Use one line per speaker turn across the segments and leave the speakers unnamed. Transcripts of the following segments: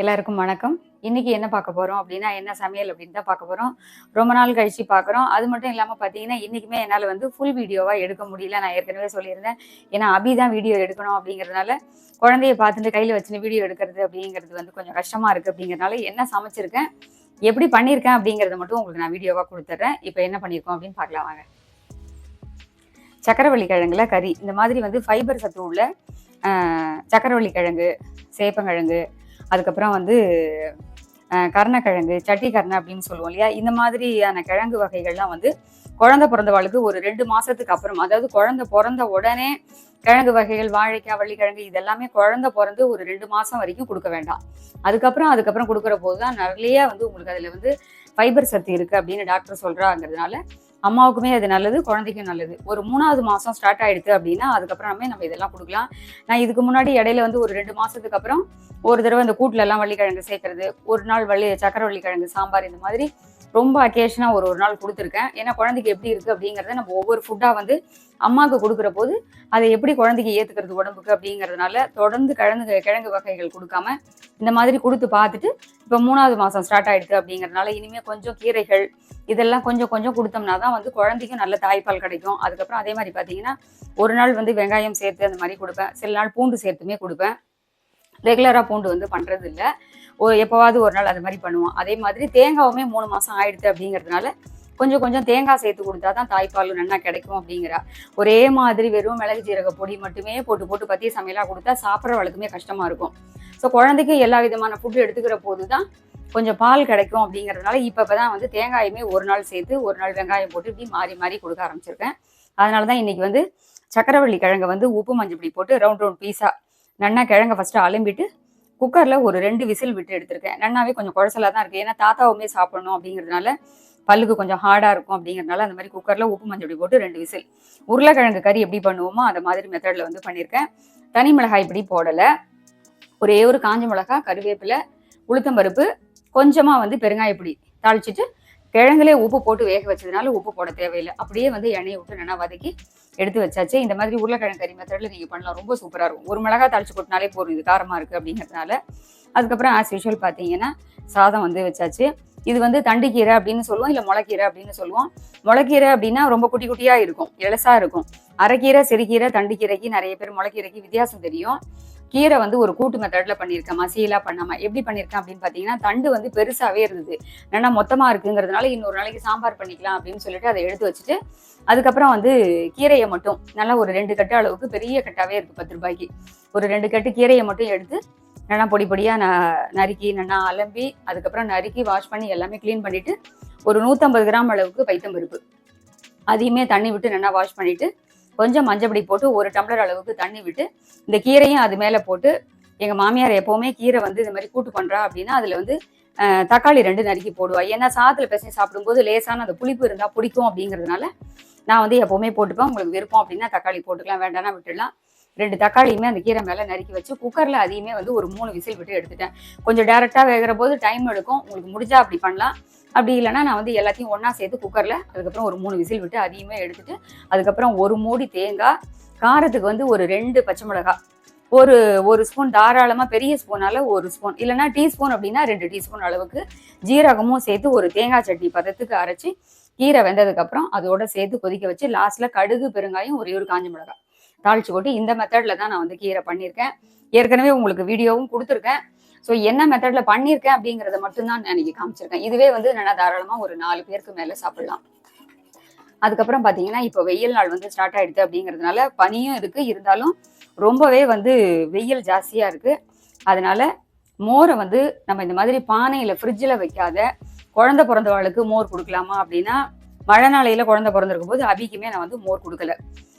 எல்லாருக்கும் வணக்கம். இன்னைக்கு என்ன பார்க்க போறோம் அப்படின்னா என்ன சமையல் அப்படின்னு தான் பார்க்க போறோம். ரொம்ப நாள் கழிச்சு பார்க்குறோம். அது மட்டும் இல்லாமல் பார்த்தீங்கன்னா இன்னைக்குமே என்னால் வந்து ஃபுல் வீடியோவா எடுக்க முடியல. நான் ஏற்கனவே சொல்லியிருந்தேன். ஏன்னா அபி தான் வீடியோ எடுக்கணும் அப்படிங்கிறதுனால குழந்தைய பார்த்துட்டு கையில் வச்சுன்னு வீடியோ எடுக்கிறது அப்படிங்கிறது வந்து கொஞ்சம் கஷ்டமா இருக்கு அப்படிங்கிறதுனால என்ன சமைச்சிருக்கேன் எப்படி பண்ணியிருக்கேன் அப்படிங்கிறத மட்டும் உங்களுக்கு நான் வீடியோவாக கொடுத்துட்றேன். இப்போ என்ன பண்ணியிருக்கோம் அப்படின்னு பார்க்கலாம் வாங்க. சக்கரவள்ளி கிழங்குல கறி. இந்த மாதிரி வந்து ஃபைபர் சத்து உள்ள சக்கரவள்ளி கிழங்கு சேப்பங்கிழங்கு அதுக்கப்புறம் வந்து கருணக்கிழங்கு சட்டி கருணை அப்படின்னு சொல்லுவோம் இல்லையா? இந்த மாதிரியான கிழங்கு வகைகள்லாம் வந்து குழந்தை பிறந்தவாளுக்கு ஒரு ரெண்டு மாசத்துக்கு அப்புறம் அதாவது குழந்தை பிறந்த உடனே கிழங்கு வகைகள் வாழைக்காய் வள்ளிக்கிழங்கு இதெல்லாமே குழந்தை பிறந்து ஒரு ரெண்டு மாசம் வரைக்கும் கொடுக்க வேண்டாம். அதுக்கப்புறம் அதுக்கப்புறம் கொடுக்குற போது தான் நிறைய வந்து உங்களுக்கு அதுல வந்து ஃபைபர் சத்து இருக்கு அப்படின்னு டாக்டர் சொல்றாங்கிறதுனால அம்மாவுக்குமே அது நல்லது குழந்தைக்கும் நல்லது. ஒரு மூணாவது மாசம் ஸ்டார்ட் ஆகிடுது அப்படின்னா அதுக்கப்புறமே நம்ம இதெல்லாம் கொடுக்கலாம். நான் இதுக்கு முன்னாடி இடையில வந்து ஒரு ரெண்டு மாசத்துக்கு அப்புறம் ஒரு தடவை இந்த கூட்டுல எல்லாம் வள்ளிக்கிழங்கு சேர்க்கறது ஒரு நாள் வள்ளி சக்கரை வள்ளிக்கிழங்கு சாம்பார் இந்த மாதிரி ரொம்ப அக்கேஷனாக ஒரு ஒரு நாள் கொடுத்துருக்கேன். ஏன்னா குழந்தைக்கு எப்படி இருக்குது அப்படிங்கிறத நம்ம ஒவ்வொரு ஃபுட்டாக வந்து அம்மாவுக்கு கொடுக்குற போது அதை எப்படி குழந்தைக்கு ஏற்றுக்கிறது உடம்புக்கு அப்படிங்கறதுனால தொடர்ந்து கிழங்கு கிழங்கு வகைகள் கொடுக்காம இந்த மாதிரி கொடுத்து பார்த்துட்டு இப்போ மூணாவது மாதம் ஸ்டார்ட் ஆகிடுது அப்படிங்கறதுனால இனிமேல் கொஞ்சம் கீரைகள் இதெல்லாம் கொஞ்சம் கொஞ்சம் கொடுத்தோம்னா தான் வந்து குழந்தைக்கும் நல்ல தாய்ப்பால் கிடைக்கும். அதுக்கப்புறம் அதே மாதிரி பார்த்தீங்கன்னா ஒரு நாள் வந்து வெங்காயம் சேர்த்து அந்த மாதிரி கொடுப்பேன். சில நாள் பூண்டு சேர்த்துமே கொடுப்பேன். ரெகுலராக பூண்டு வந்து பண்ணுறது இல்லை ஒரு எப்போவாவது ஒரு நாள் அது மாதிரி பண்ணுவோம் அதே மாதிரி தேங்காவுமே மூணு மாதம் ஆயிடுது அப்படிங்கிறதுனால கொஞ்சம் கொஞ்சம் தேங்காய் சேர்த்து கொடுத்தா தான் தாய்ப்பால் நல்லா கிடைக்கும் அப்படிங்கிறா. ஒரே மாதிரி வெறும் மிளகு ஜீரக பொடி மட்டுமே போட்டு போட்டு பற்றி சமையலாக கொடுத்தா சாப்பிட்ற வழக்குமே கஷ்டமாக இருக்கும். ஸோ குழந்தைக்கு எல்லா விதமான ஃபுட்டு எடுத்துக்கிற போது தான் கொஞ்சம் பால் கிடைக்கும் அப்படிங்கிறதுனால இப்போ இப்போ தான் வந்து தேங்காயுமே ஒரு நாள் சேர்த்து ஒரு நாள் வெங்காயம் போட்டு இப்படி மாறி மாறி கொடுக்க ஆரம்பிச்சிருக்கேன். அதனால தான் இன்னைக்கு வந்து சக்கரவள்ளி கிழங்கை வந்து உப்பு மஞ்சள்படி போட்டு ரவுண்ட் ரவுண்ட் பீஸா நன்னா கிழங்க ஃபஸ்ட்டு அலம்பிட்டு குக்கரில் ஒரு ரெண்டு விசில் விட்டு எடுத்திருக்கேன். நன்னாவே கொஞ்சம் குழசலாக தான் இருக்குது ஏன்னா தாத்தாவுமே சாப்பிடணும் அப்படிங்கிறதுனால பல்லுக்கு கொஞ்சம் ஹார்டாக இருக்கும் அப்படிங்கிறதுனால அந்த மாதிரி குக்கரில் உப்பு மஞ்சள் பொடி போட்டு ரெண்டு விசில். உருளைக்கிழங்கு கறி எப்படி பண்ணுவோமோ அந்த மாதிரி மெத்தடில் வந்து பண்ணியிருக்கேன். தனி மிளகாய் இப்படி போடலை. ஒரே ஒரு காஞ்ச மிளகாய் கருவேப்பிலை உளுத்தம்பருப்பு கொஞ்சமாக வந்து பெருங்காயப்பொடி தாளிச்சிட்டு கிழங்குலே உப்பு போட்டு வேக வச்சதுனால உப்பு போட தேவையில்லை. அப்படியே வந்து எண்ணெயை விட்டு நல்லா வதக்கி எடுத்து வச்சாச்சு. இந்த மாதிரி உருளைக்கிழங்கு கறி மெத்தடில் நீங்கள் பண்ணலாம். ரொம்ப சூப்பராக இருக்கும். ஒரு மிளகாய் தாளிச்சு கொட்டினாலே போதும். இது காரமாக இருக்குது அப்படிங்கிறதுனால. அதுக்கப்புறம் ஆஸ் யூஷுவல் பார்த்தீங்கன்னா சாதம் வந்து வச்சாச்சு. இது வந்து தண்டுக்கீரை அப்படின்னு சொல்லுவோம். இல்லை முளைக்கீரை அப்படின்னு சொல்லுவோம். முளைக்கீரை அப்படின்னா ரொம்ப குட்டி குட்டியாக இருக்கும். இலசா இருக்கும். அரைக்கீரை சிறுகீரை தண்டுக்கீரைக்கு நிறைய பேர் முளைக்கீரைக்கு வித்தியாசம் தெரியும். கீரை வந்து ஒரு கூட்டு மெத்தடில் பண்ணியிருக்கேன் மசியலாக பண்ணாமல் எப்படி பண்ணியிருக்கேன் அப்படின்னு பார்த்தீங்கன்னா தண்டு வந்து பெருசாகவே இருந்தது. ஏன்னா மொத்தமாக இருக்குங்கிறதுனால இன்னொரு நாளைக்கு சாம்பார் பண்ணிக்கலாம் அப்படின்னு சொல்லிட்டு அதை எடுத்து வச்சுட்டு அதுக்கப்புறம் வந்து கீரையை மட்டும் நல்லா ஒரு ரெண்டு கட்டு அளவுக்கு பெரிய கட்டாவே இருக்குது பத்து ரூபாய்க்கு. ஒரு ரெண்டு கட்டு கீரையை மட்டும் எடுத்து நல்லா பொடி பொடியாக ந நறுக்கி நல்லா அலம்பி அதுக்கப்புறம் நறுக்கி வாஷ் பண்ணி எல்லாமே க்ளீன் பண்ணிவிட்டு ஒரு நூற்றம்பது கிராம் அளவுக்கு பைத்தம்பருப்பு. அதையுமே தண்ணி விட்டு நல்லா வாஷ் பண்ணிவிட்டு கொஞ்சம் மஞ்சப்படி போட்டு ஒரு டம்ளர் அளவுக்கு தண்ணி விட்டு இந்த கீரையும் அது மேலே போட்டு எங்கள் மாமியார் எப்போவுமே கீரை வந்து இந்த மாதிரி கூட்டு பண்ணுறா அப்படின்னா அதில் வந்து தக்காளி ரெண்டு நறுக்கி போடுவா. ஏன்னா சாதத்தில் பிசைஞ்சு சாப்பிடும்போது லேசான அந்த புளிப்பு இருந்தால் பிடிக்கும் அப்படிங்கிறதுனால நான் வந்து எப்போவுமே போட்டுப்பேன். உங்களுக்கு விருப்பம் அப்படின்னா தக்காளி போட்டுக்கலாம் வேண்டாம்னா விட்டுடலாம். ரெண்டு தக்காளியுமே அந்த கீரை மேலே நறுக்கி வச்சு குக்கரில் அதையுமே வந்து ஒரு மூணு விசில் விட்டு எடுத்துட்டேன். கொஞ்சம் டேரெக்டாக வேகிற போது டைம் எடுக்கும். உங்களுக்கு முடிஞ்சா அப்படி பண்ணலாம். அப்படி இல்லைன்னா நான் வந்து எல்லாத்தையும் ஒன்றா சேர்த்து குக்கரில் அதுக்கப்புறம் ஒரு மூணு விசில் விட்டு அதையுமே எடுத்துட்டு அதுக்கப்புறம் ஒரு மூடி தேங்காய் காரத்துக்கு வந்து ஒரு ரெண்டு பச்சை மிளகாய் ஒரு ஒரு ஸ்பூன் தாராளமாக பெரிய ஸ்பூனால ஒரு ஸ்பூன் இல்லைனா டீஸ்பூன் அப்படின்னா ரெண்டு டீஸ்பூன் அளவுக்கு ஜீரகமும் சேர்த்து ஒரு தேங்காய் சட்னி பதத்துக்கு அரைச்சி கீரை வெந்ததுக்கப்புறம் அதோட சேர்த்து கொதிக்க வச்சு லாஸ்ட்டில் கடுகு பெருங்காயம் ஒரே ஒரு காஞ்ச மிளகாய் தாளிச்சு போட்டு இந்த மெத்தடில் தான் நான் வந்து கீரை பண்ணியிருக்கேன். ஏற்கனவே உங்களுக்கு வீடியோவும் கொடுத்துருக்கேன். ஸோ என்ன மெத்தடில் பண்ணியிருக்கேன் அப்படிங்கிறத மட்டும்தான் நான் இன்னைக்கு காமிச்சிருக்கேன். இதுவே வந்து நான் தாராளமாக ஒரு நாலு பேருக்கு மேலே சாப்பிடலாம். அதுக்கப்புறம் பார்த்தீங்கன்னா இப்போ வெயில் நாள் வந்து ஸ்டார்ட் ஆயிடுது அப்படிங்கிறதுனால பனியும் இருக்கு. இருந்தாலும் ரொம்பவே வந்து வெயில் ஜாஸ்தியாக இருக்கு. அதனால மோரை வந்து நம்ம இந்த மாதிரி பானையில் ஃப்ரிட்ஜில் வைக்காத குழந்தை பிறந்தவாளுக்கு மோர் கொடுக்கலாமா அப்படின்னா மழை நாளையில குழந்தை பிறந்திருக்கும் போது அபிக்குமே நான் வந்து மோர் கொடுக்கல.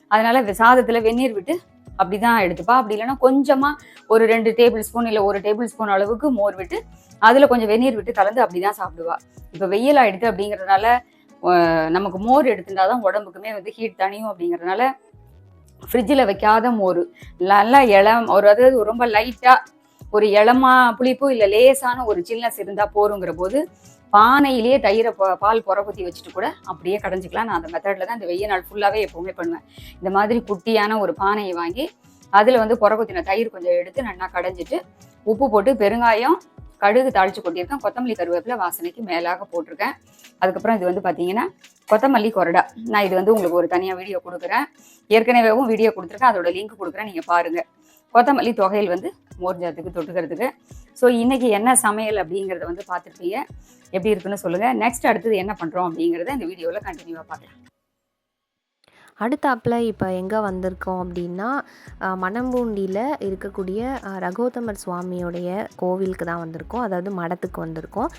அதனால வெ- சாதத்துல வெந்நீர் விட்டு அப்படிதான் எடுத்துப்பா. அப்படி இல்லைன்னா கொஞ்சமா ஒரு ரெண்டு டேபிள் ஸ்பூன் இல்லை ஒரு டேபிள் ஸ்பூன் அளவுக்கு மோர் விட்டு அதுல கொஞ்சம் வெந்நீர் விட்டு கலந்து அப்படிதான் சாப்பிடுவா. இப்போ வெயில் ஆயிடுது அப்படிங்கிறதுனால அஹ், நமக்கு மோர் எடுத்துட்டாதான் உடம்புக்குமே வந்து ஹீட் தனியும் அப்படிங்கிறதுனால ஃப்ரிட்ஜில் வைக்காத மோர். நல்லா இளம் ஒரு அதாவது ரொம்ப லைட்டாக ஒரு இளமா புளிப்பு இல்லை லேசான ஒரு சில்னஸ் இருந்தால் போருங்கிற போது பானையிலேயே தயிரை பால் புற குத்தி வச்சுட்டு கூட அப்படியே கடைஞ்சிக்கலாம். நான் அந்த மெத்தடில் தான் இந்த வெய்ய நாள் ஃபுல்லாகவே எப்போவுமே பண்ணுவேன். இந்த மாதிரி குட்டியான ஒரு பானையை வாங்கி அதில் வந்து புற குத்தின தயிர் கொஞ்சம் எடுத்து நல்லா கடைஞ்சிட்டு உப்பு போட்டு பெருங்காயம் கடுகு தாளிச்சு கொட்டியிருக்கேன். கொத்தமல்லி கருவேப்பிலை வாசனைக்கு மேலாக போட்டிருக்கேன். அதுக்கப்புறம் இது வந்து பார்த்தீங்கன்னா கொத்தமல்லி கொரடா. நான் இது வந்து உங்களுக்கு ஒரு தனியாக வீடியோ கொடுக்குறேன். ஏற்கனவேவும் வீடியோ கொடுத்துருக்கேன். அதோட லிங்க் கொடுக்குறேன். நீங்கள் பாருங்கள் கொத்தமல்லி தொகையில் வந்து மோர்ஜாத்துக்கு தொட்டுக்கிறதுக்கு. ஸோ இன்னைக்கு என்ன சமையல் அப்படிங்கிறத வந்து பார்த்துருப்பீங்க. எப்படி இருக்குன்னு சொல்லுங்கள் நெக்ஸ்ட் அடுத்தது என்ன பண்ணுறோம் அப்படிங்கிறத இந்த வீடியோவில் கண்டினியூவாக பார்க்கலாம்.
அடுத்தாப்புல இப்போ எங்கே வந்திருக்கோம் அப்படின்னா மணம்பூண்டியில் இருக்கக்கூடிய ரகோதமர் ரகோத்தமர் சுவாமியோடைய கோவிலுக்கு தான் வந்திருக்கோம். அதாவது மடத்துக்கு வந்திருக்கோம்.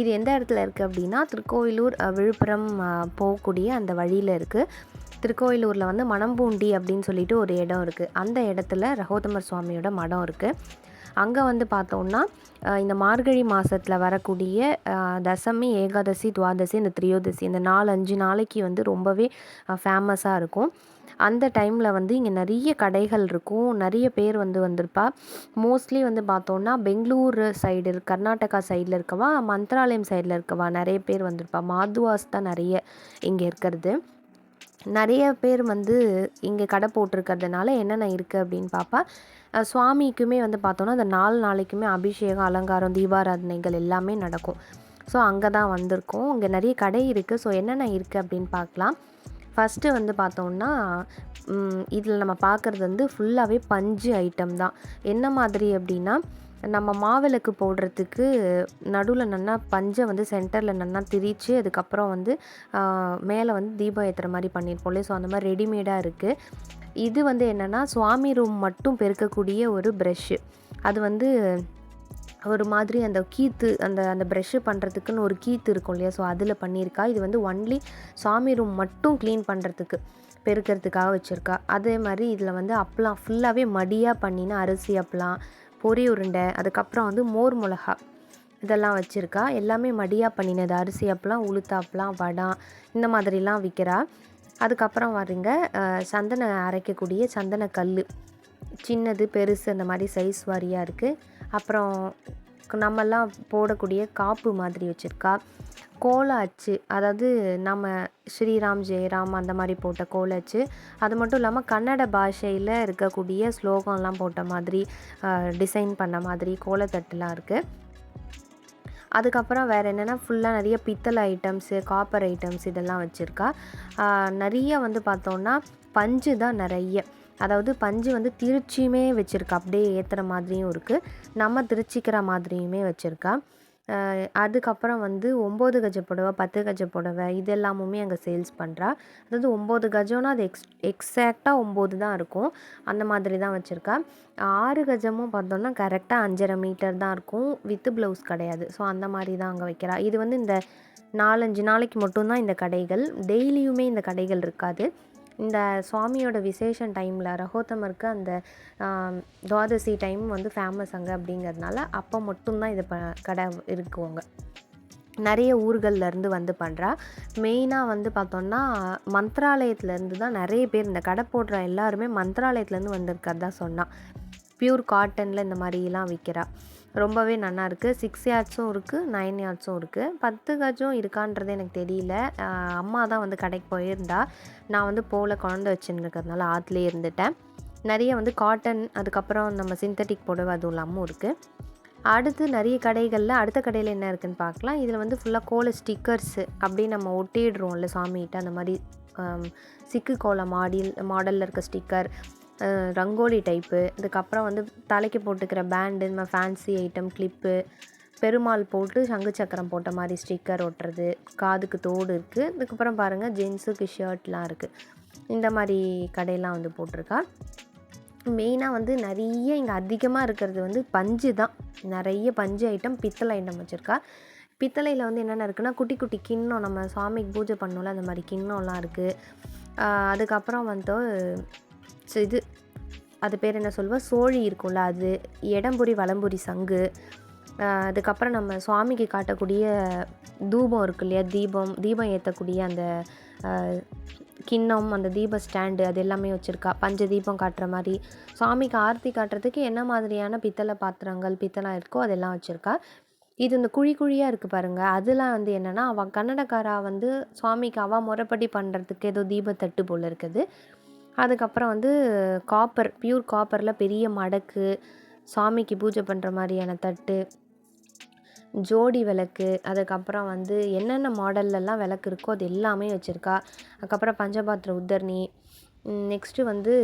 இது எந்த இடத்துல இருக்குது அப்படின்னா திருக்கோயிலூர் விழுப்புரம் போகக்கூடிய அந்த வழியில் இருக்குது திருக்கோயிலூரில் வந்து மணம்பூண்டி அப்படின்னு சொல்லிட்டு ஒரு இடம் இருக்குது அந்த இடத்துல ரகோத்தமர் சுவாமியோட மடம் இருக்குது அங்கே வந்து பார்த்தோம்னா இந்த மார்கழி மாதத்தில் வரக்கூடிய தசமி ஏகாதசி துவாதசி இந்த திரியோதசி இந்த நாலு அஞ்சு நாளைக்கு வந்து ரொம்பவே ஃபேமஸாக இருக்கும். அந்த டைமில் வந்து இங்கே நிறைய கடைகள் இருக்கும். நிறைய பேர் வந்து வந்திருப்பா. மோஸ்ட்லி வந்து பார்த்தோன்னா பெங்களூர் சைடு கர்நாடகா சைடில் இருக்கவா மந்த்ராலயம் சைடில் இருக்கவா நிறைய பேர் வந்திருப்பா. மாதுவாஸ் தான் நிறைய இங்கே இருக்கிறது. நிறைய பேர் வந்து இங்கே கடை போட்டிருக்கிறதுனால என்னென்ன இருக்குது அப்படின்னு பார்ப்பா சுவாமிக்குமே வந்து பார்த்தோன்னா அந்த நாலு நாளைக்குமே அபிஷேகம் அலங்காரம் தீபாராதனைகள் எல்லாமே நடக்கும். ஸோ அங்கே தான் வந்திருக்கோம். இங்கே நிறைய கடை இருக்குது ஸோ என்னென்ன இருக்குது அப்படின்னு பார்க்கலாம் ஃபஸ்ட்டு வந்து பார்த்தோம்னா இதில் நம்ம பார்க்குறது வந்து ஃபுல்லாகவே பஞ்சு ஐட்டம் தான். என்ன மாதிரி அப்படின்னா நம்ம மாவிளக்கு போடுறதுக்கு நடுவில் நல்லா பஞ்சை வந்து சென்டரில் நல்லா திரித்து அதுக்கப்புறம் வந்து மேலே வந்து தீபம் ஏற்றுற மாதிரி பண்ணியிருப்போம்ல ஸோ அந்த மாதிரி ரெடிமேடாக இருக்குது இது வந்து என்னென்னா சுவாமி ரூம் மட்டும் பெருக்கக்கூடிய ஒரு ப்ரெஷ்ஷு அது வந்து ஒரு மாதிரி அந்த கீத்து அந்த அந்த ப்ரெஷ்ஷு பண்ணுறதுக்குன்னு ஒரு கீத்து இருக்கும் இல்லையா? ஸோ அதில் பண்ணியிருக்கா. இது வந்து ஒன்லி சாமி ரூம் மட்டும் க்ளீன் பண்ணுறதுக்கு பெருக்கிறதுக்காக வச்சுருக்கா. அதே மாதிரி இதில் வந்து அப்பளம் ஃபுல்லாகவே மடியாக பண்ணின அரிசி அப்பளம் பொரி உருண்டை அதுக்கப்புறம் வந்து மோர் மிளகா இதெல்லாம் வச்சுருக்கா. எல்லாமே மடியாக பண்ணினது. அரிசி அப்பெல்லாம் உளுத்தாப்பெல்லாம் வடம் இந்த மாதிரிலாம் விற்கிறா அதுக்கப்புறம் வரீங்க அஹ், சந்தன அரைக்கக்கூடிய சந்தன கல் சின்னது பெருசு அந்த மாதிரி சைஸ் வாரியாக இருக்குது அப்புறம் நம்மெல்லாம் போடக்கூடிய காப்பு மாதிரி வச்சுருக்கா. கோல அச்சு அதாவது நம்ம ஸ்ரீராம் ஜெயராம் அந்த மாதிரி போட்ட கோல அச்சு அது மட்டும் இல்லாமல் கன்னட பாஷையில் இருக்கக்கூடிய ஸ்லோகம்லாம் போட்ட மாதிரி டிசைன் பண்ண மாதிரி கோலத்தட்டுலாம் இருக்குது அதுக்கப்புறம் வேறு என்னென்னா ஃபுல்லாக நிறைய பித்தளை ஐட்டம்ஸு காப்பர் ஐட்டம்ஸ் இதெல்லாம் வச்சுருக்கா. நிறைய வந்து பார்த்தோன்னா பஞ்சு தான் நிறைய. அதாவது பஞ்சு வந்து திருச்சியுமே வச்சுருக்கா. அப்படியே ஏற்றுற மாதிரியும் இருக்குது நம்ம திருச்சிக்கிற மாதிரியுமே வச்சுருக்கா. அதுக்கப்புறம் வந்து ஒம்பது கஜ புடவை பத்து கஜ புடவை இது எல்லாமுமே அங்கே சேல்ஸ் பண்ணுறா அதாவது ஒம்பது கஜம்னா அது எக்ஸ் எக்ஸாக்டாக ஒம்பது தான் இருக்கும். அந்த மாதிரி தான் வச்சுருக்கா. ஆறு கஜமும் பார்த்தோம்னா கரெக்டாக அஞ்சரை மீட்டர் தான் இருக்கும். வித்து ப்ளவுஸ் கிடையாது. ஸோ அந்த மாதிரி தான் அங்கே வைக்கிறா. இது வந்து இந்த நாலஞ்சு நாளைக்கு மட்டும்தான் இந்த கடைகள். டெய்லியுமே இந்த கடைகள் இருக்காது. இந்த சுவாமியோட விசேஷம் டைமில் ரகோத்தமருக்கு அந்த துவாதசி டைம் வந்து ஃபேமஸ் அங்கே அப்படிங்கிறதுனால அப்போ மட்டும்தான் இது ப கடை இருக்குவாங்க நிறைய ஊர்கள்லேருந்து வந்து பண்ணுறா மெயினாக வந்து பார்த்தோன்னா மந்த்ராலயத்துலேருந்து தான் நிறைய பேர் இந்த கடை போடுற எல்லாருமே மந்த்ராலயத்துலேருந்து வந்திருக்கிறதா சொன்னா. பியூர் காட்டனில் இந்த மாதிரிலாம் விற்கிறா ரொம்பவே நல்லாயிருக்கு சிக்ஸ் யார்ட்ஸும் இருக்குது நைன் யார்ட்ஸும் இருக்குது பத்து கஜம் இருக்கான்றது எனக்கு தெரியல. அம்மா தான் வந்து கடைக்கு போயிருந்தா. நான் வந்து போல குழந்தை வச்சுருக்கிறதுனால ஆற்றுலேயே இருந்துட்டேன். நிறைய வந்து காட்டன் அதுக்கப்புறம் நம்ம சிந்தட்டிக் புடவை அதுவும் இல்லாமல் இருக்குது அடுத்து நிறைய கடைகளில் அடுத்த கடையில் என்ன இருக்குன்னு பார்க்கலாம். இதில் வந்து ஃபுல்லாக கோல ஸ்டிக்கர்ஸு அப்படியே நம்ம ஒட்டிடுறோம்ல சாமிகிட்ட. அந்த மாதிரி சிக்கு கோல மாடல் மாடலில் இருக்க ஸ்டிக்கர் ரங்கோலி டைப்பு இதுக்கப்புறம் வந்து தலைக்கு போட்டுக்கிற பேண்டு இந்த மாதிரி ஃபேன்சி ஐட்டம் கிளிப்பு பெருமாள் போட்டு சங்கு சக்கரம் போட்ட மாதிரி ஸ்டிக்கர் ஒட்டுறது காதுக்கு தோடு இருக்குது இதுக்கப்புறம் பாருங்கள் ஜென்ஸுக்கு ஷர்ட்லாம் இருக்குது இந்த மாதிரி கடையெல்லாம் வந்து போட்டிருக்கா. மெயினாக வந்து நிறைய இங்கே அதிகமாக இருக்கிறது வந்து பஞ்சு தான். நிறைய பஞ்சு ஐட்டம் பித்தளை ஐட்டம் வச்சுருக்கா. பித்தளையில் வந்து என்னென்ன இருக்குன்னா குட்டி குட்டி கிண்ணம் நம்ம சாமிக்கு பூஜை பண்ணோம்ல அந்த மாதிரி கிண்ணம்லாம் இருக்குது அதுக்கப்புறம் வந்து ஸோ இது அது பேர் என்ன சொல்லுவா? சோழி இருக்கும்ல அது இடம்புரி வலம்புரி சங்கு. அதுக்கப்புறம் நம்ம சுவாமிக்கு காட்டக்கூடிய தூபம் இருக்கு இல்லையா? தீபம் தீபம் ஏற்றக்கூடிய அந்த கிண்ணம் அந்த தீப ஸ்டாண்டு அது எல்லாமே வச்சுருக்கா. பஞ்ச தீபம் காட்டுற மாதிரி. சுவாமிக்கு ஆர்த்தி காட்டுறதுக்கு என்ன மாதிரியான பித்தளை பாத்திரங்கள் பித்தளை இருக்கோ அதெல்லாம் வச்சுருக்கா. இது இந்த குழி குழியாக இருக்குது பாருங்கள் அதெல்லாம் வந்து என்னென்னா அவள் கன்னடக்காரா வந்து சுவாமிக்கு அவள் முறைப்படி பண்ணுறதுக்கு ஏதோ தீபத்தட்டு போல் இருக்குது. அதுக்கப்புறம் வந்து காப்பர் பியூர் காப்பரில் பெரிய மடக்கு சாமிக்கு பூஜை பண்ணுற மாதிரியான தட்டு ஜோடி விளக்கு அதுக்கப்புறம் வந்து என்னென்ன மாடல்லலாம் விளக்கு இருக்கோ அது எல்லாமே வச்சுருக்கா. அதுக்கப்புறம் பஞ்சபாத்திர உத்தரணி. நெக்ஸ்ட்டு வந்து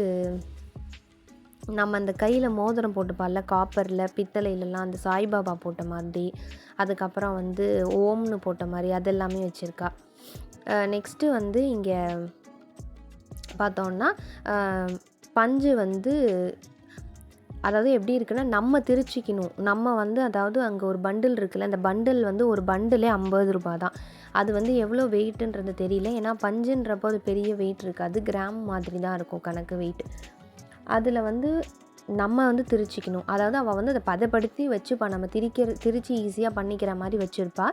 நம்ம அந்த கையில் மோதிரம் போட்டுப்பால காப்பரில் பித்தளையிலலாம் அந்த சாய்பாபா போட்ட மாதிரி அதுக்கப்புறம் வந்து ஓம்னு போட்ட மாதிரி அதெல்லாமே வச்சுருக்கா. நெக்ஸ்ட்டு வந்து இங்கே பார்த்தோன்னா பஞ்சு வந்து அதாவது எப்படி இருக்குன்னா நம்ம திருச்சிக்கணும். நம்ம வந்து அதாவது அங்கே ஒரு பண்டில் இருக்குல்ல அந்த பண்டில் வந்து ஒரு பண்டிலே ஐம்பது ரூபா தான். அது வந்து எவ்வளோ வெயிட்டுன்றது தெரியல. ஏன்னா பஞ்சுன்றப்போ அது பெரிய வெயிட் இருக்காது. கிராம் மாதிரி தான் இருக்கும் கணக்கு வெயிட் அதில் வந்து நம்ம வந்து திரிச்சிக்கணும். அதாவது அவள் வந்து அதை பதப்படுத்தி வச்சுப்பா நம்ம திரிக்கிற திருச்சி ஈஸியாக பண்ணிக்கிற மாதிரி வச்சுருப்பா.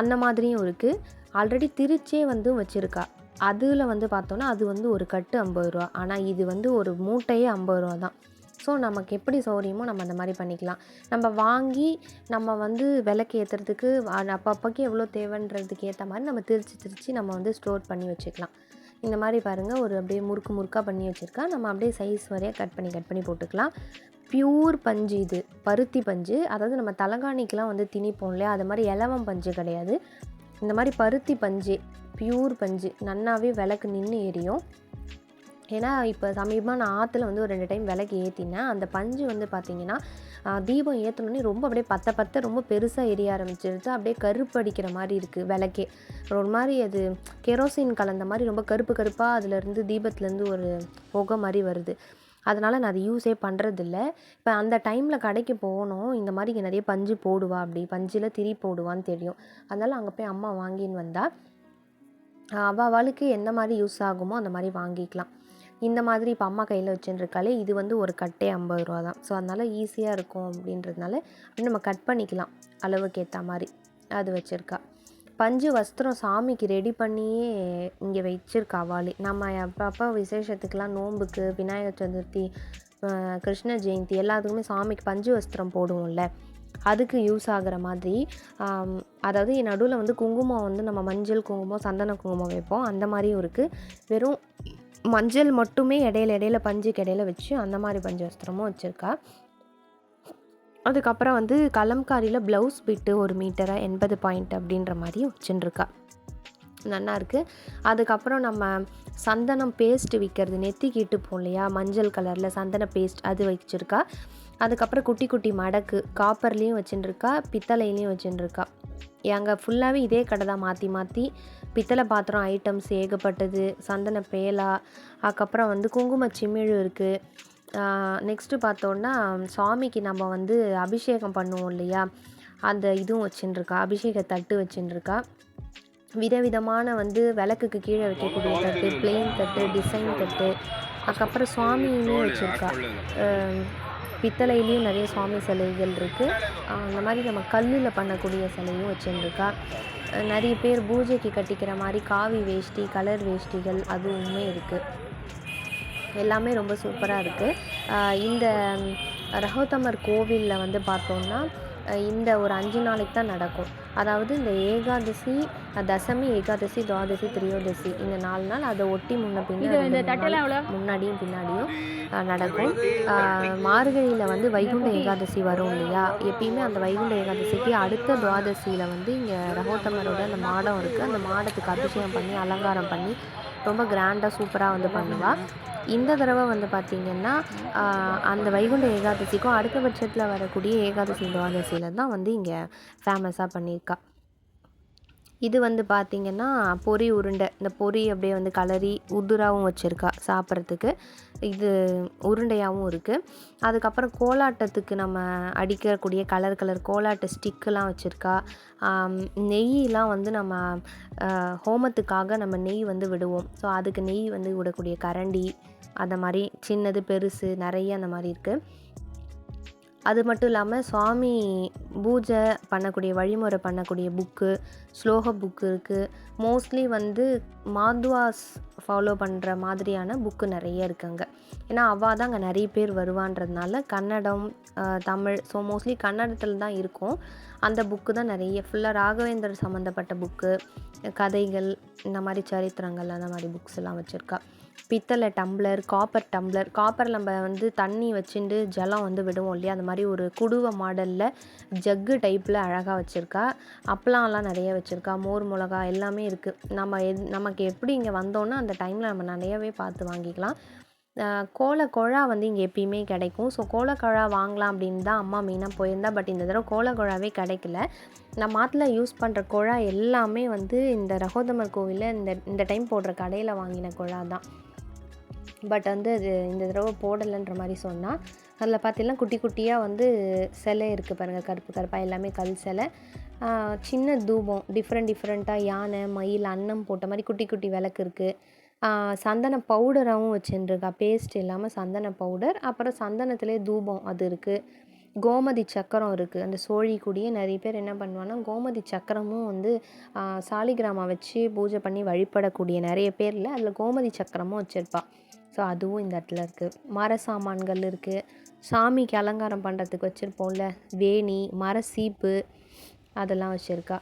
அந்த மாதிரியும் இருக்குது ஆல்ரெடி திரிச்சே வந்து வச்சுருக்கா. அதில் வந்து பார்த்தோன்னா அது வந்து ஒரு கட்டு ஐம்பது ரூபா. ஆனால் இது வந்து ஒரு மூட்டையே ஐம்பது ரூபா தான். ஸோ நமக்கு எப்படி சௌரியமோ நம்ம அந்த மாதிரி பண்ணிக்கலாம். நம்ம வாங்கி நம்ம வந்து விளக்கு ஏற்றுறதுக்கு அப்பப்போக்கு எவ்வளோ தேவைன்றதுக்கு ஏற்ற மாதிரி நம்ம திரிச்சு திரிச்சு நம்ம வந்து ஸ்டோர் பண்ணி வச்சுக்கலாம். இந்த மாதிரி பாருங்கள் ஒரு அப்படியே முறுக்கு முறுக்காக பண்ணி வச்சுருக்கா. நம்ம அப்படியே சைஸ் வரையாக கட் பண்ணி கட் பண்ணி போட்டுக்கலாம். பியூர் பஞ்சு இது. பருத்தி பஞ்சு. அதாவது நம்ம தலங்காணிக்கெலாம் வந்து திணிப்போம் இல்லையா? அது மாதிரி இலவம் பஞ்சு கிடையாது. இந்த மாதிரி பருத்தி பஞ்சு பியூர் பஞ்சு நன்னாவே விளக்கு நின்று எரியும். ஏன்னா இப்போ சமீபமாக நான் ஆற்றுல வந்து ஒரு ரெண்டு டைம் விளக்கு ஏற்றினேன் அந்த பஞ்சு வந்து பார்த்திங்கன்னா தீபம் ஏற்றினோடனே ரொம்ப அப்படியே பத்த பத்த ரொம்ப பெருசாக எரிய ஆரம்பிச்சிருச்சு. அப்படியே கருப்பு அடிக்கிற மாதிரி இருக்குது விளக்கே. ஒரு மாதிரி அது கெரோசின் கலந்த மாதிரி ரொம்ப கருப்பு கருப்பாக அதுலேருந்து தீபத்துலேருந்து ஒரு புகை மாதிரி வருது. அதனால் நான் அதை யூஸே பண்ணுறதில்ல இப்போ அந்த டைமில் கடைக்கு போனோம் இந்த மாதிரி நிறைய பஞ்சு போடுவா அப்படி பஞ்சில் திரி போடுவான்னு தெரியும். அதனால் அங்கே போய் அம்மா வாங்கின்னு வந்தால் அவள் அவளுக்கு எந்த மாதிரி யூஸ் ஆகுமோ அந்த மாதிரி வாங்கிக்கலாம். இந்த மாதிரி இப்போ அம்மா கையில் வச்சுருக்காளே இது வந்து ஒரு கட்டே ஐம்பது ரூபா தான். ஸோ அதனால் ஈஸியாக இருக்கும் அப்படின்றதுனால அப்படி நம்ம கட் பண்ணிக்கலாம் அளவுக்கு ஏற்ற மாதிரி. அது வச்சுருக்கா. பஞ்சு வஸ்திரம் சாமிக்கு ரெடி பண்ணியே இங்கே வச்சிருக்கா அவளே. நம்ம அப்பப்போ விசேஷத்துக்கெலாம் நோன்புக்கு விநாயகர் சதுர்த்தி கிருஷ்ண ஜெயந்தி எல்லாத்துக்குமே சாமிக்கு பஞ்சு வஸ்திரம் போடுவோம்ல. அதுக்கு யூஸ் ஆகுற மாதிரி அதாவது அதாவது நடுவில் வந்து குங்குமம் வந்து நம்ம மஞ்சள் குங்குமம் சந்தன குங்குமம் வைப்போம். அந்த மாதிரியும் இருக்குது வெறும் மஞ்சள் மட்டுமே இடையில இடையில பஞ்சுக்கு இடையில வச்சு அந்த மாதிரி பஞ்சு வஸ்திரமும் வச்சுருக்கா. அதுக்கப்புறம் வந்து கலம்காரியில் ப்ளவுஸ் பிட்டு ஒரு மீட்டரை எண்பது பாயிண்ட் அப்படின்ற மாதிரி வச்சுருக்கா நல்லா இருக்குது அதுக்கப்புறம் நம்ம சந்தனம் பேஸ்ட் விற்கிறது நெத்திக்கு இட்டுப்போம் இல்லையா மஞ்சள் கலரில் சந்தன பேஸ்ட் அது வச்சுருக்கா. அதுக்கப்புறம் குட்டி குட்டி மடக்கு காப்பர்லேயும் வச்சுருக்கா பித்தளையிலையும் வச்சுருக்கா அங்கே ஃபுல்லாகவே இதே கடை தான். மாற்றி மாற்றி பித்தளை பாத்திரம் ஐட்டம்ஸ் ஏகப்பட்டது சந்தன பேலா அதுக்கப்புறம் வந்து குங்கும சிமிழ் இருக்குது நெக்ஸ்ட்டு பார்த்தோன்னா சுவாமிக்கு நம்ம வந்து அபிஷேகம் பண்ணுவோம் இல்லையா? அந்த இதுவும் வச்சுருக்கா அபிஷேக தட்டு வச்சுருக்கா விதவிதமான வந்து விளக்குக்கு கீழே வைக்கக்கூடிய தட்டு பிளெயின் தட்டு டிசைன் தட்டு. அதுக்கப்புறம் சுவாமியுமே வச்சுருக்கா. பித்தளையிலையும் நிறைய சுவாமி சிலைகள் இருக்குது அந்த மாதிரி நம்ம கல்லில் பண்ணக்கூடிய சிலையும் வச்சுருக்கா நிறைய பேர் பூஜைக்கு கட்டிக்கிற மாதிரி காவி வேஷ்டி கலர் வேஷ்டிகள் அதுவுமே இருக்குது எல்லாமே ரொம்ப சூப்பராக இருக்குது இந்த ரகோத்தமர் கோவிலில் வந்து பார்த்தோம்னா இந்த ஒரு அஞ்சு நாளைக்கு தான் நடக்கும். அதாவது இந்த ஏகாதசி தசமி ஏகாதசி துவாதசி திரியோதசி இந்த நாலு நாள் அதை ஒட்டி முன்ன பின்ன முன்னாடியும் பின்னாடியும் நடக்கும். மார்கழியில் வந்து வைகுண்ட ஏகாதசி வரும் இல்லையா? எப்பயுமே அந்த வைகுண்ட ஏகாதசிக்கு அடுத்த துவாதசியில் வந்து இங்கே ரகோத்தமரோட அந்த மாடம் இருக்குது அந்த மாடத்துக்கு அபிஷேகம் பண்ணி அலங்காரம் பண்ணி ரொம்ப கிராண்டாக சூப்பராக வந்து பண்ணுவாள் இந்த தடவை வந்து பார்த்திங்கன்னா அந்த வைகுண்ட ஏகாதசிக்கும் அடுத்த பட்சத்தில் வரக்கூடிய ஏகாதசி துவாதசியில் தான் வந்து இங்கே ஃபேமஸாக பண்ணியிருக்கா இது வந்து பார்த்திங்கன்னா பொரி உருண்டை. இந்த பொரி அப்படியே வந்து கலரி உதுராகவும் வச்சுருக்கா சாப்பிட்றதுக்கு. இது உருண்டையாகவும் இருக்குது அதுக்கப்புறம் கோலாட்டத்துக்கு நம்ம அடிக்கக்கூடிய கலர் கலர் கோலாட்ட ஸ்டிக்கெலாம் வச்சுருக்கா. நெய்யெலாம் வந்து நம்ம ஹோமத்துக்காக நம்ம நெய் வந்து விடுவோம். ஸோ அதுக்கு நெய் வந்து விடக்கூடிய கரண்டி அந்த மாதிரி சின்னது பெருசு நிறைய அந்த மாதிரி இருக்குது அது மட்டும் இல்லாமல் சுவாமி பூஜை பண்ணக்கூடிய வழிமுறை பண்ணக்கூடிய புக்கு ஸ்லோக புக்கு இருக்குது மோஸ்ட்லி வந்து மாத்வாஸ் ஃபாலோ பண்ணுற மாதிரியான புக்கு நிறைய இருக்குங்க ஏன்னா அவள் தான் அங்கே நிறைய பேர் வருவான்றதுனால கன்னடம் தமிழ் ஸோ மோஸ்ட்லி கன்னடத்தில் தான் இருக்கும். அந்த புக்கு தான் நிறைய ஃபுல்லாக ராகவேந்தர் சம்மந்தப்பட்ட புக்கு கதைகள் இந்த மாதிரி சரித்திரங்கள் அந்த மாதிரி புக்ஸ் எல்லாம் வச்சுருக்கா. பித்தளை டம்ளர் காப்பர் டம்ளர். காப்பர் நம்ம வந்து தண்ணி வச்சுட்டு ஜலம் வந்து விடுவோம் இல்லையா? அந்த மாதிரி ஒரு குடுவை மாடலில் ஜக்கு டைப்பில் அழகாக வச்சுருக்கா. அப்பளம்லாம் நிறைய வச்சுருக்கா. மோர் மிளகா எல்லாமே இருக்குது நம்ம எது நமக்கு எப்படி இங்கே வந்தோன்னா அந்த டைமில் நம்ம நிறையவே பார்த்து வாங்கிக்கலாம். ஆஹ் கோல குழா வந்து இங்கே எப்பயுமே கிடைக்கும். ஸோ கோலக்குழா வாங்கலாம் அப்படின்னு தான் அம்மா மெயினாக போயிருந்தா. பட் இந்த தடவை கோலக்குழாவே கிடைக்கல. நம்ம ஆற்றுல யூஸ் பண்ணுற குழா எல்லாமே வந்து இந்த ரகோதமர் கோவிலில் இந்த இந்த டைம் போடுற கடையில் வாங்கின குழா தான். பட் வந்து அது இந்த தடவை போடலைன்ற மாதிரி சொன்னால் அதில் பார்த்தீங்கன்னா குட்டி குட்டியாக வந்து சிலை இருக்குது பாருங்கள் கருப்பு கருப்பாக எல்லாமே கல் சிலை. சின்ன தூபம் டிஃப்ரெண்ட் டிஃப்ரெண்ட்டாக யானை மயில் அன்னம் போட்ட மாதிரி குட்டி குட்டி விளக்கு இருக்குது சந்தன பவுடராகவும் வச்சுருக்கா பேஸ்ட் இல்லாமல் சந்தன பவுடர் அப்புறம் சந்தனத்திலே தூபம் அது இருக்குது கோமதி சக்கரம் இருக்குது அந்த சோழி கூடிய நிறைய பேர் என்ன பண்ணுவாங்கன்னா கோமதி சக்கரமும் வந்து சாலிகிராமா வச்சு பூஜை பண்ணி வழிபடக்கூடிய நிறைய பேரில் அதில் கோமதி சக்கரமும் வச்சுருப்பாள் ஸோ அதுவும் இந்த இடத்துல இருக்குது மர சாமான்கள் இருக்குது சாமிக்கு அலங்காரம் பண்ணுறதுக்கு வச்சுருப்போம்ல வேணி மர சீப்பு அதெல்லாம் வச்சுருக்கா.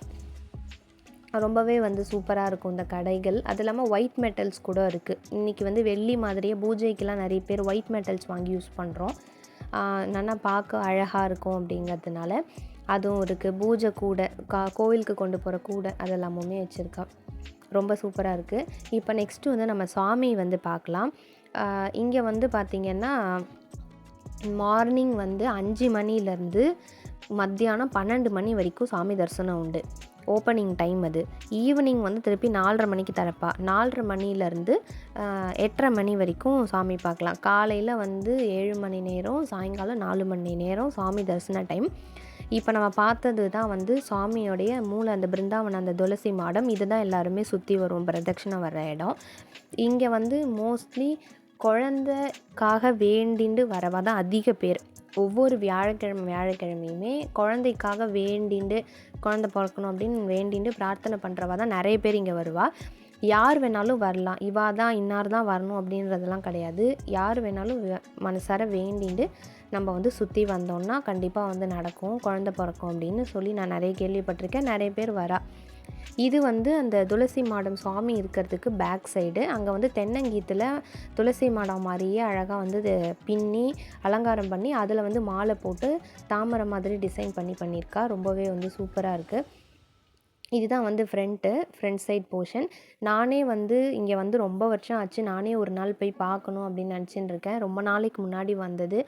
ரொம்பவே வந்து சூப்பராக இருக்கும் இந்த கடைகள். அது இல்லாமல் ஒயிட் மெட்டல்ஸ் கூட இருக்குது இன்றைக்கி வந்து வெள்ளி மாதிரியே பூஜைக்கெலாம் நிறைய பேர் ஒயிட் மெட்டல்ஸ் வாங்கி யூஸ் பண்ணுறோம் நல்லா பார்க்க அழகாக இருக்கும் அப்படிங்கிறதுனால அதுவும் இருக்குது பூஜை கூடை கா கோவிலுக்கு கொண்டு போகிற கூடை அதெல்லாமுமே வச்சுருக்கா. ரொம்ப சூப்பராக இருக்குது இப்போ நெக்ஸ்ட்டு வந்து நம்ம சாமி வந்து பார்க்கலாம். இங்கே வந்து பார்த்திங்கன்னா மார்னிங் வந்து அஞ்சு மணிலேருந்து மத்தியானம் பன்னெண்டு மணி வரைக்கும் சாமி தரிசனம் உண்டு. ஓப்பனிங் டைம் அது. ஈவினிங் வந்து திருப்பி நாலரை மணிக்கு திறப்பா. நாலரை மணிலேருந்து எட்டரை மணி வரைக்கும் சாமி பார்க்கலாம் காலையில் வந்து ஏழு மணி நேரம் சாயங்காலம் நாலு மணி நேரம் சாமி தரிசன டைம் இப்போ நம்ம பார்த்தது தான் வந்து சாமியோடைய மூளை அந்த பிருந்தாவனம் அந்த துளசி மாடம் இதுதான் எல்லாருமே சுற்றி வரும் பிரதட்சிணம் வர்ற இடம். இங்கே வந்து மோஸ்ட்லி குழந்தைக்காக வேண்டிண்டு வரவா தான் அதிக பேர். ஒவ்வொரு வியாழக்கிழமை வியாழக்கிழமையுமே குழந்தைக்காக வேண்டிண்டு குழந்தை பிறக்கணும் அப்படின்னு வேண்டிண்டு பிரார்த்தனை பண்ணுறவா தான் நிறைய பேர் இங்கே வருவா. யார் வேணாலும் வரலாம். இவா தான் இன்னார் தான் வரணும் அப்படின்றதெல்லாம் கிடையாது. யார் வேணாலும் மனசார வேண்டிண்டு நம்ம வந்து சுற்றி வந்தோம்னா கண்டிப்பாக வந்து நடக்கும். குழந்த பிறக்கும் அப்படின்னு சொல்லி நான் நிறைய கேள்விப்பட்டிருக்கேன். நிறைய பேர் வரா. இது வந்து அந்த துளசி மாடம் சுவாமி இருக்கிறதுக்கு பேக் சைடு. அங்கே வந்து தென்னங்கீத்தில் துளசி மாடம் மாதிரியே அழகாக வந்து இது பின்னி அலங்காரம் பண்ணி அதில் வந்து மாலை போட்டு தாமரை மாதிரி டிசைன் பண்ணி பண்ணியிருக்கா. ரொம்பவே வந்து சூப்பராக இருக்குது இதுதான் வந்து ஃப்ரண்ட்டு ஃப்ரண்ட் சைட் போர்ஷன் நானே வந்து இங்கே வந்து ரொம்ப வருஷம் ஆச்சு. நானே ஒரு நாள் போய் பார்க்கணும் அப்படின்னு நினச்சின்னு இருக்கேன். ரொம்ப நாளைக்கு முன்னாடி வந்தது.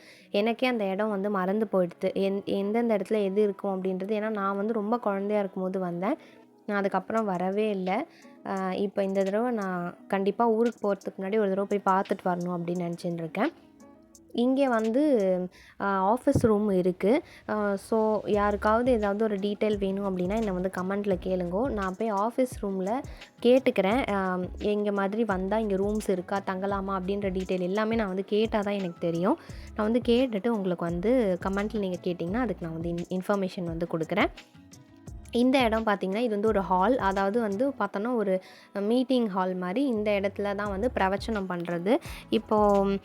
எனக்கே அந்த இடம் வந்து மறந்து போயிடுது. எந் எந்தெந்த இடத்துல எது இருக்கும் அப்படின்றது. ஏன்னா நான் வந்து ரொம்ப குழந்தையா இருக்கும்போது வந்தேன். நான் அதுக்கப்புறம் வரவே இல்லை. இப்போ இந்த தடவை நான் கண்டிப்பாக ஊருக்கு போகிறதுக்கு முன்னாடி ஒரு தடவை போய் பார்த்துட்டு வரணும் அப்படின்னு நினச்சின்னு இருக்கேன். இங்கே வந்து ஆஃபீஸ் ரூம் இருக்குது ஸோ யாருக்காவது ஏதாவது ஒரு டீட்டெயில் வேணும் அப்படின்னா என்னை வந்து கமெண்ட்டில் கேளுங்கோ. நான் போய் ஆஃபீஸ் ரூமில் கேட்டுக்கிறேன். எங்கள் மாதிரி வந்தால் இங்கே ரூம்ஸ் இருக்கா தங்கலாமா அப்படின்ற டீட்டெயில் எல்லாமே நான் வந்து கேட்டால் தான் எனக்கு தெரியும். நான் வந்து கேட்டுட்டு உங்களுக்கு வந்து கமெண்ட்டில் நீங்கள் கேட்டிங்கன்னா அதுக்கு நான் வந்து இன் இன்ஃபர்மேஷன் வந்து கொடுக்குறேன். இந்த இடம் பார்த்திங்கன்னா இது வந்து ஒரு ஹால் அதாவது வந்து பார்த்தோன்னா ஒரு மீட்டிங் ஹால் மாதிரி இந்த இடத்துல தான் வந்து பிரவச்சனம் பண்ணுறது இப்போது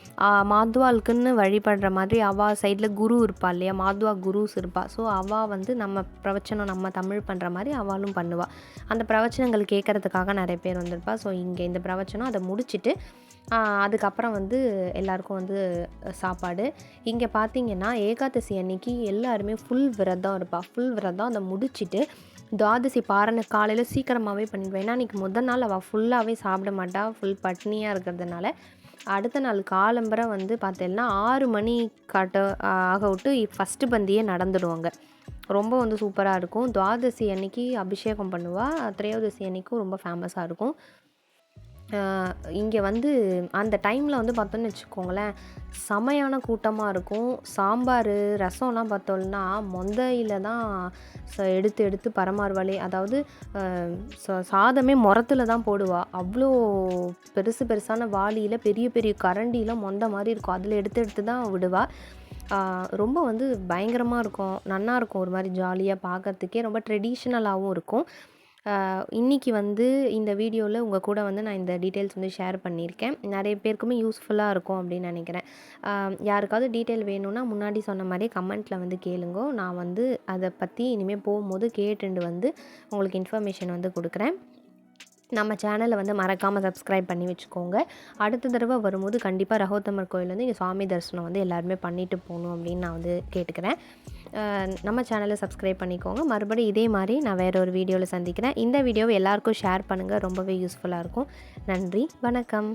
மாத்வாளுக்குன்னு வழிபடுற மாதிரி அவா சைடில் குரு இருப்பா இல்லையா? மாத்வா குருஸ் இருப்பா. ஸோ அவள் வந்து நம்ம பிரவச்சனம் நம்ம தமிழ் பண்ணுற மாதிரி அவளும் பண்ணுவாள் அந்த பிரவச்சனங்கள் கேட்குறதுக்காக நிறைய பேர் வந்திருப்பா. ஸோ இங்கே இந்த பிரவச்சனம் அதை முடிச்சுட்டு அதுக்கப்புறம் வந்து எல்லாருக்கும் வந்து சாப்பாடு. இங்கே பார்த்தீங்கன்னா ஏகாதசி அன்னைக்கு எல்லாருமே ஃபுல் விரதம் இருப்பா. ஃபுல் விரதம். அதை முடிச்சுட்டு துவாதசி பாரணை காலையில் சீக்கிரமாகவே பண்ணிடுவேன் ஏன்னா அன்றைக்கி முதல் நாள் அவள் ஃபுல்லாகவே சாப்பிட மாட்டாள் ஃபுல் பட்னியாக இருக்கிறதுனால. அடுத்த நாள் காலம்பரை வந்து பார்த்தேன்னா ஆறு மணி காட்ட ஆக விட்டு ஃபஸ்ட்டு பந்தியே நடந்துடுவாங்க. ரொம்ப வந்து சூப்பராக இருக்கும். துவாதசி அன்னைக்கு அபிஷேகம் பண்ணுவாள் திரையோதசி அன்னைக்கும் ரொம்ப ஃபேமஸாக இருக்கும். இங்கே வந்து அந்த டைமில் வந்து பார்த்தோன்னு வச்சுக்கோங்களேன் செமையான கூட்டமாக இருக்கும். சாம்பார் ரசம்லாம் பார்த்தோம்னா மொந்தையில் தான் எடுத்து எடுத்து பரமாறுவாளே அதாவது ச- சாதமே முரத்தில் தான் போடுவா. அவ்வளோ பெருசு பெருசான வாளியில் பெரிய பெரிய கரண்டியில் மொந்த மாதிரி இருக்கும். அதில் எடுத்து எடுத்து தான் விடுவா. ரொம்ப வந்து பயங்கரமாக இருக்கும். நல்லாயிருக்கும் ஒரு மாதிரி ஜாலியாக பார்க்கறதுக்கே ரொம்ப ட்ரெடிஷ்னலாகவும் இருக்கும். இன்றைக்கி வந்து இந்த வீடியோவில் உங்கள் கூட வந்து நான் இந்த டீட்டெயில்ஸ் வந்து ஷேர் பண்ணியிருக்கேன். நிறைய பேருக்குமே யூஸ்ஃபுல்லாக இருக்கும் அப்படின்னு நினைக்கிறேன். யாருக்காவது டீட்டெயில் வேணும்னா முன்னாடி சொன்ன மாதிரியே கமெண்ட்டில் வந்து கேளுங்க. நான் வந்து அதை பற்றி இனிமேல் போகும்போது கேட்டுண்டு வந்து உங்களுக்கு இன்ஃபர்மேஷன் வந்து கொடுக்குறேன். நம்ம சேனலை வந்து மறக்காமல் சப்ஸ்கிரைப் பண்ணி வச்சுக்கோங்க. அடுத்த தடவை வரும்போது கண்டிப்பாக ரகோத்தமர் கோயில் வந்து இங்கே சுவாமி தரிசனம் வந்து எல்லாருமே பண்ணிட்டு போகணும் அப்படின்னு நான் வந்து கேட்டுக்கிறேன். நம்ம சேனலை சப்ஸ்கிரைப் பண்ணிக்கோங்க. மறுபடியும் இதே மாதிரி நான் வேற ஒரு வீடியோவில் சந்திக்கிறேன். இந்த வீடியோவை எல்லாருக்கும் ஷேர் பண்ணுங்கள் ரொம்பவே யூஸ்ஃபுல்லாக இருக்கும். நன்றி. வணக்கம்.